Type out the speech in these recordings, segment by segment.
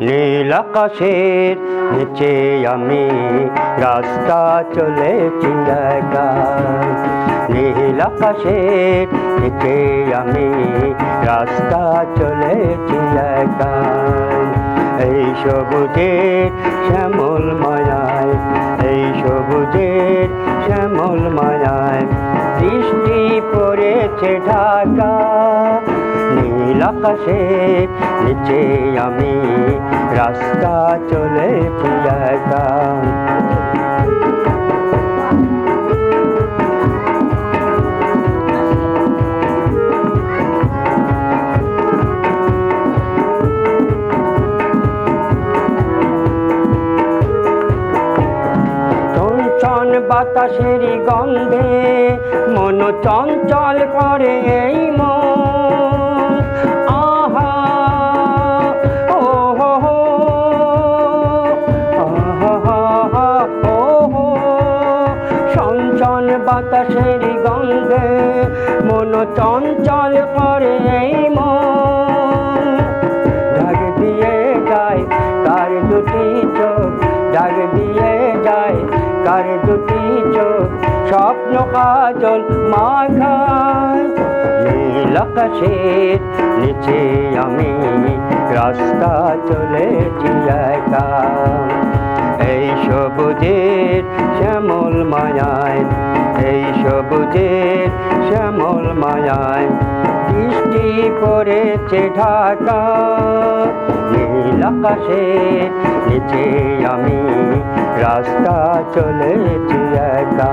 নীল নিচে আমি রাস্তা চলেছি একা নীল নিচে আমি রাস্তা চলেছি একা এই সবুজের শ্যামল মায়ায়, এই সবুজের শ্যামল বৃষ্টি পড়েছে ঢাকা নীল আকাশে নিচে আমি রাস্তা চলে একা বাতাসেরই গন্ধে মন চঞ্চল করে এই মন আহা ও হো। হো ও হো চঞ্চল বাতাসেরই গন্ধে মন চঞ্চল করে এই মন কাজল মাখায় নিচে আমি রাস্তা চলেছি একা। এই সবুজের শ্যামল মায়ায়, এই সবুজের শ্যামল মায়ায় বৃষ্টি পড়েছে ঢাকা। নীল আকাশের নিচে আমি রাস্তা চলেছি একা।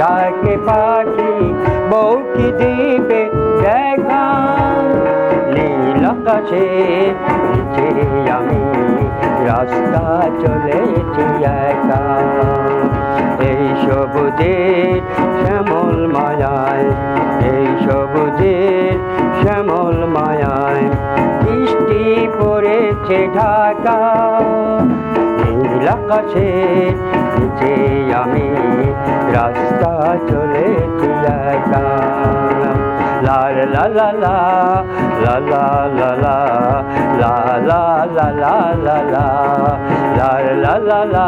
ডাকে পাখি বউ কি দিবে দেখা। নীল আকাশে নিচে আমি রাস্তা চলেছি একা। এই সবুজের শ্যামল মায়ায়, এই সবুজের শ্যামল মায়ায়, বৃষ্টি পড়েছে ঢাকা। নীল আকাশে নিচে আমি রাস্তা চলে লা লা লা লা লা লা লা লা লা লা